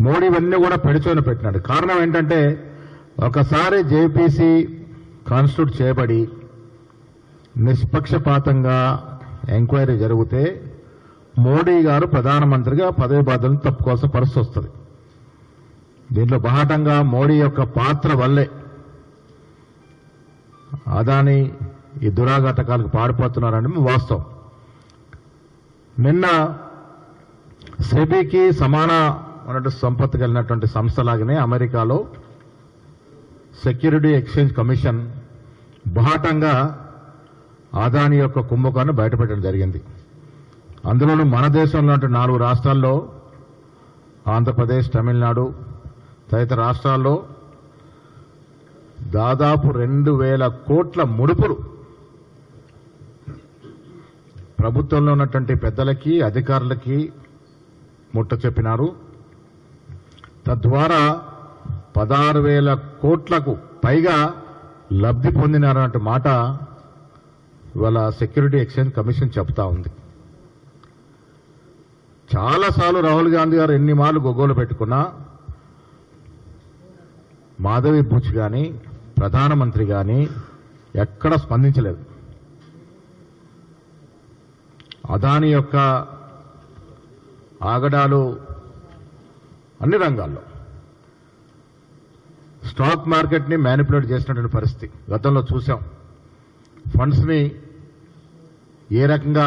మోడీ ఇవన్నీ కూడా పెడిచోని పెట్టినాడు. కారణం ఏంటంటే ఒకసారి జేపీసీ కాన్స్టిట్యూట్ చేయబడి నిష్పక్షపాతంగా ఎంక్వైరీ జరిగితే మోడీ గారు ప్రధానమంత్రిగా పదవి బాధ్యతలను తప్పుకోవాల్సిన పరిస్థితి వస్తుంది. దీంట్లో బాహటంగా మోడీ యొక్క పాత్ర వల్లే అదాని ఈ దురాఘాతకాలకు పాడిపోతున్నారని వాస్తవం. నిన్న సెబీకి సమాన ఉన్నటువంటి సంపత్ కలిగినటువంటి సంస్థలాగానే అమెరికాలో సెక్యూరిటీ ఎక్స్చేంజ్ కమిషన్ బాహటంగా అదాని యొక్క కుంభకాన్ని బయటపెట్టడం జరిగింది. అందులోనూ మన దేశంలో నాలుగు రాష్ట్రాల్లో ఆంధ్రప్రదేశ్ తమిళనాడు తదితర రాష్ట్రాల్లో దాదాపు రెండు వేల కోట్ల ముడుపులు ప్రభుత్వంలో ఉన్నటువంటి పెద్దలకి అధికారులకి ముట్ట చెప్పినారు తద్వారా పదహారు వేల కోట్లకు పైగా లబ్ధి పొందినారన్నట్టు మాట ఇవాళ సెక్యూరిటీ ఎక్స్చేంజ్ కమిషన్ చెప్తా ఉంది. చాలాసార్లు రాహుల్ గాంధీ గారు ఎన్ని మార్లు గొగ్గోలు పెట్టుకున్నా మాధవి బూచ్ కానీ ప్రధానమంత్రి కానీ ఎక్కడ స్పందించలేదు. అదాని యొక్క ఆగడాలు అన్ని రంగాల్లో. స్టాక్ మార్కెట్ని మ్యానిపులేట్ చేసినటువంటి పరిస్థితి. గతంలో చూసాం. ఫండ్స్ని ఏ రకంగా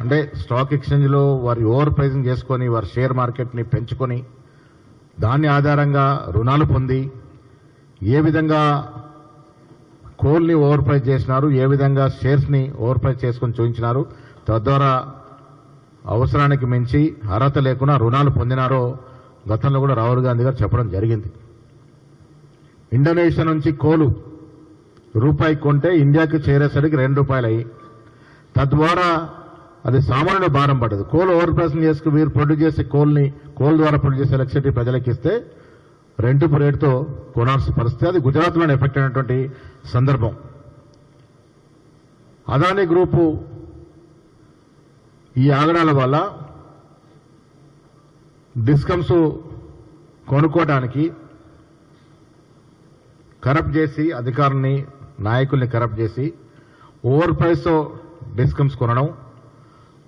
అంటే స్టాక్ ఎక్స్చేంజ్లో వారి ఓవర్ ప్రైజింగ్ చేసుకొని వారి షేర్ మార్కెట్ని పెంచుకొని దాని ఆధారంగా రుణాలు పొంది ఏ విధంగా కోల్ని ఓవర్ ప్రైజ్ చేసినారు ఏ విధంగా షేర్స్ని ఓవర్ ప్రైజ్ చేసుకొని చూపించినారు తద్వారా అవసరానికి మించి అర్హత లేకుండా రుణాలు పొందినారో గతంలో కూడా రాహుల్ గాంధీ గారు చెప్పడం జరిగింది. ఇండోనేషియా నుంచి కోలు రూపాయి కొంటే ఇండియాకి చేరేసరికి రెండు రూపాయలు అయ్యి తద్వారా అది సామాన్యుడు భారం పడదు కోల్ ఓవర్ ప్రైసింగ్ చేసుకుని మీరు ప్రొడ్యూస్ చేసే కోల్ని కోల్ ద్వారా ప్రొడ్యూస్ చేసే ఎలక్ట్రిసిటీ ప్రజలకు ఇస్తే రెండుపు రేటుతో కొనాల్సిన పరిస్థితి. అది గుజరాత్లోనే ఎఫెక్ట్ అయినటువంటి సందర్భం. అదానీ గ్రూపు ఈ ఆగడాల వల్ల డిస్కమ్స్ కొనుక్కోవడానికి కరప్ట్ చేసి అధికారుల్ని నాయకుల్ని కరప్ట్ చేసి ఓవర్ ప్రైస్తో డిస్కమ్స్ కొనడం.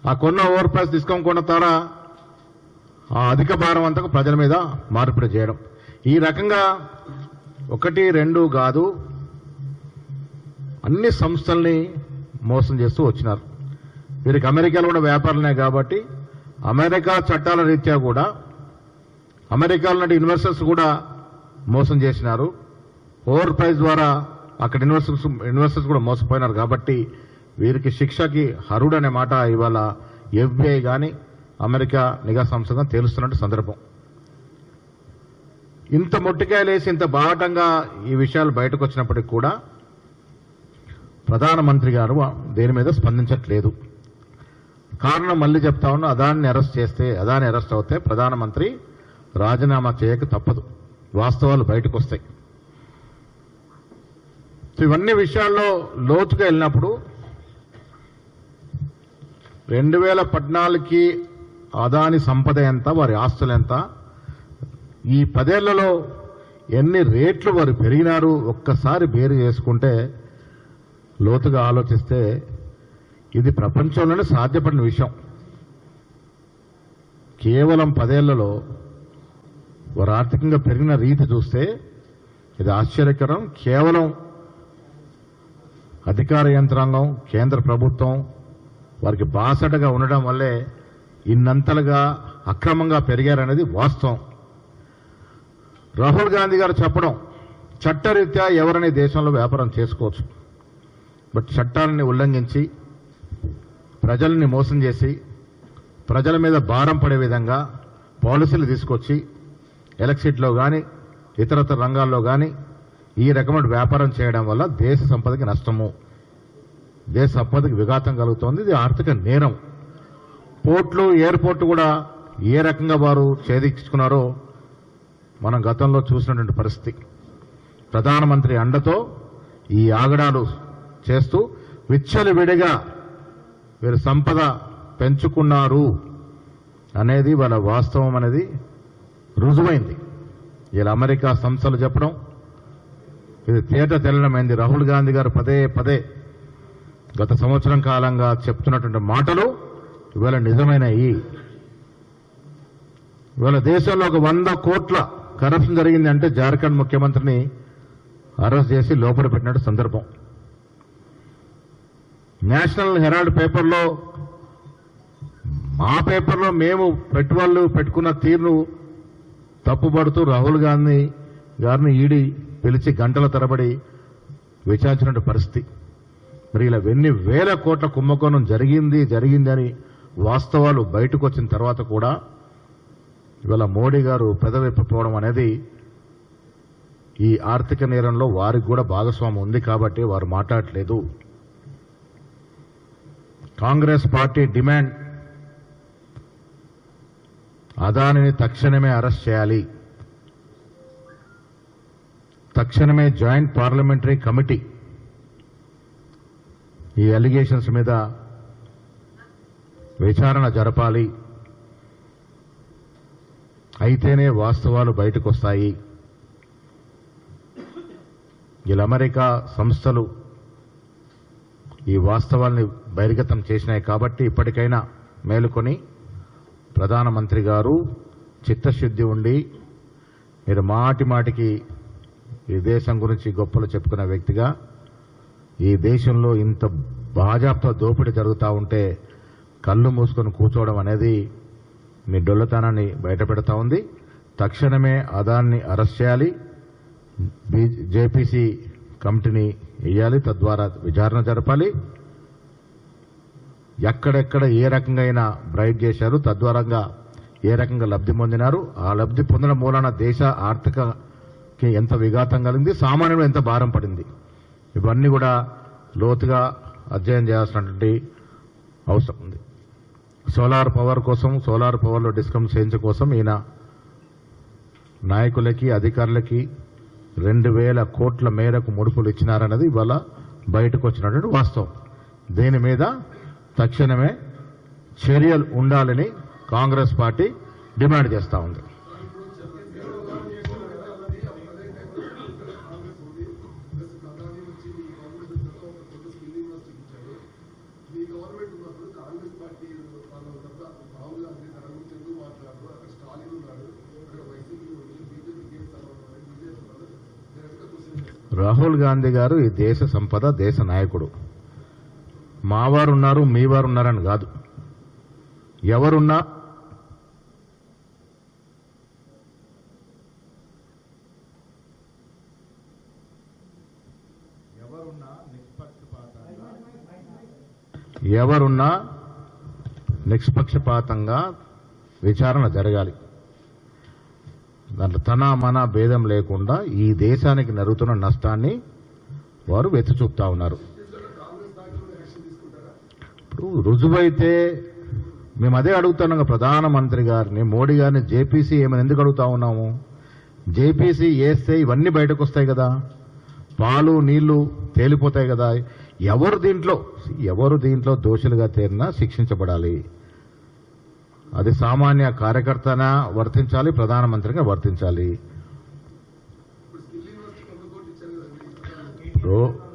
ఆ కొన్న ఓవర్ ప్రైస్ డిస్కౌంట్ కొన్న ద్వారా ఆ అధిక భారం అంతా ప్రజల మీద మార్పిడి చేయడం. ఈ రకంగా ఒకటి రెండు కాదు అన్ని సంస్థల్ని మోసం చేస్తూ వచ్చినారు. వీరికి అమెరికాలో కూడా వ్యాపారులనే కాబట్టి అమెరికా చట్టాల రీత్యా కూడా అమెరికాలో ఉన్న ఇన్వెస్టర్స్ కూడా మోసం చేసినారు. ఓవర్ ప్రైస్ ద్వారా అక్కడ ఇన్వెస్టర్స్ ఇన్వెస్టర్స్ కూడా మోసపోయినారు కాబట్టి వీరికి శిక్షకి హరుడు అనే మాట ఇవాళ ఎఫ్బిఐ కానీ అమెరికా నిఘా సంస్థగా తేలుస్తున్నట్టు సందర్భం. ఇంత మొట్టికాయలేసి ఇంత బాహటంగా ఈ విషయాలు బయటకు వచ్చినప్పటికీ కూడా ప్రధానమంత్రి గారు దేని మీద స్పందించట్లేదు. కారణం మళ్ళీ చెప్తా ఉన్నా అదాన్ని అరెస్ట్ చేస్తే అదాన్ని అరెస్ట్ అవుతే ప్రధానమంత్రి రాజీనామా చేయక తప్పదు. వాస్తవాలు బయటకు వస్తాయి. ఇవన్నీ విషయాల్లో లోతుగా వెళ్ళినప్పుడు రెండు వేల పద్నాలుగుకి అదాని సంపద ఎంత వారి ఆస్తులు ఎంత ఈ పదేళ్ళలో ఎన్ని రేట్లు వారు పెరిగినారు ఒక్కసారి బేరు చేసుకుంటే లోతుగా ఆలోచిస్తే ఇది ప్రపంచంలోనే సాధ్యపడిన విషయం. కేవలం పదేళ్ళలో వారు ఆర్థికంగా పెరిగిన రీతి చూస్తే ఇది ఆశ్చర్యకరం. కేవలం అధికార యంత్రాంగం కేంద్ర ప్రభుత్వం వారికి బాసటగా ఉండడం వల్లే ఇన్నంతలుగా అక్రమంగా పెరిగారనేది వాస్తవం. రాహుల్ గాంధీ గారు చెప్పడం చట్టరీత్యా ఎవరనే దేశంలో వ్యాపారం చేసుకోవచ్చు? బట్ చట్టాలని ఉల్లంఘించి ప్రజల్ని మోసం చేసి ప్రజల మీద భారం పడే విధంగా పాలసీలు తీసుకొచ్చి ఎలక్సిటీలో కానీ ఇతరతర రంగాల్లో కానీ ఈ రకమైన వ్యాపారం చేయడం వల్ల దేశ సంపదకి నష్టము. దేశ సంపదకి విఘాతం కలుగుతోంది. ఇది ఆర్థిక నేరం. పోర్ట్లు ఎయిర్పోర్ట్ కూడా ఏ రకంగా వారు ఛేదించుకున్నారో మనం గతంలో చూసినటువంటి పరిస్థితి. ప్రధానమంత్రి అండతో ఈ ఆగడాలు చేస్తూ విచ్చలవిడిగా వీరు సంపద పెంచుకున్నారు అనేది వాళ్ళ వాస్తవం అనేది రుజువైంది. ఇలా అమెరికా సంస్థలు చెప్పడం ఇది తేట తెల్లమైంది. రాహుల్ గాంధీ గారు పదే పదే గత సంవత్సరం కాలంగా చెప్తున్నటువంటి మాటలు ఇవాళ నిజమైనవి ఇవాళ దేశంలో ఒక వంద కోట్ల కరప్షన్ జరిగింది అంటే జార్ఖండ్ ముఖ్యమంత్రిని అరెస్ట్ చేసి లోపల పెట్టినట్టు సందర్భం. నేషనల్ హెరాల్డ్ పేపర్లో మా పేపర్లో మేము పెట్టుబడులు పెట్టుకున్న తీరును తప్పుపడుతూ రాహుల్ గాంధీ గారిని ఈడి పిలిచి గంటల తరబడి విచారించిన పరిస్థితి. మరి ఇలా ఎన్ని వేల కోట్ల కుంభకోణం జరిగింది జరిగిందని వాస్తవాలు బయటకు వచ్చిన తర్వాత కూడా ఇవాళ మోడీ గారు పెదవిప్పపోవడం అనేది ఈ ఆర్థిక నేరంలో వారికి కూడా భాగస్వామ్యం ఉంది కాబట్టి వారు మాట్లాడట్లేదు. Congress party demand. అదానిని తక్షణమే అరెస్ట్ చేయాలి. తక్షణమే జాయింట్ పార్లమెంటరీ కమిటీ ఈ అలిగేషన్స్ మీద విచారణ జరపాలి. అయితేనే వాస్తవాలు బయటకు వస్తాయి ఇలా అమెరికా సంస్థలు ఈ వాస్తవాల్ని బహిర్గతం చేసినాయి కాబట్టి ఇప్పటికైనా మేలుకొని ప్రధానమంత్రి గారు చిత్తశుద్ధి ఉండి మీరు మాటి మాటికి ఈ దేశం గురించి గొప్పలు చెప్పుకునే వ్యక్తిగా ఈ దేశంలో ఇంత భాజపా దోపిడీ జరుగుతూ ఉంటే కళ్ళు మూసుకొని కూర్చోవడం అనేది మీ డొల్లతనాన్ని బయటపెడతా ఉంది. తక్షణమే అదాన్ని అరెస్ట్ చేయాలి. జేపీసీ కమిటీని వేయాలి తద్వారా విచారణ జరపాలి. ఎక్కడెక్కడ ఏ రకంగా అయినా బ్రైడ్ చేశారు తద్వారంగా ఏ రకంగా లబ్ధి పొందినారు ఆ లబ్ధి పొందడం మూలన దేశ ఆర్థికకి ఎంత విఘాతం కలిగింది సామాన్యుడు ఎంత భారం పడింది. ఇవన్నీ కూడా లోతుగా అధ్యయనం చేయాల్సినటువంటి అవసరం ఉంది. సోలార్ పవర్ కోసం సోలార్ పవర్లో డిస్కౌంట్ చేయించడం కోసం ఈయన నాయకులకి అధికారులకి రెండు వేల కోట్ల మేరకు ముడుపులు ఇచ్చినారన్నది ఇవాళ బయటకు వచ్చినటువంటి వాస్తవం. దీని మీద? తక్షణమే చర్యలు ఉండాలని కాంగ్రెస్ పార్టీ డిమాండ్ చేస్తా ఉంది. రాహుల్ గాంధీ గారు ఈ దేశ సంపద దేశ నాయకుడు. మావారు ఉన్నారు మీ వారు ఉన్నారని కాదు. ఎవరున్నా ఎవరున్నా నిష్పక్షపాతంగా విచారణ జరగాలి. దాంట్లో తన మన భేదం లేకుండా ఈ దేశానికి నరుగుతున్న నష్టాన్ని వారు వెతి చూపుతా ఉన్నారు. రుజువైతే మేము అదే అడుగుతున్నాం కదా ప్రధానమంత్రి గారిని మోడీ గారిని జేపీసీ ఏమని ఎందుకు అడుగుతా ఉన్నాము? జేపీసీ వేస్తే ఇవన్నీ బయటకు వస్తాయి కదా. పాలు నీళ్ళు తేలిపోతాయి కదా. ఎవరు దీంట్లో ఎవరు దీంట్లో దోషులుగా తేరినా శిక్షించబడాలి. అది సామాన్య కార్యకర్తన వర్తించాలి ప్రధానమంత్రిగా వర్తించాలి. ఇప్పుడు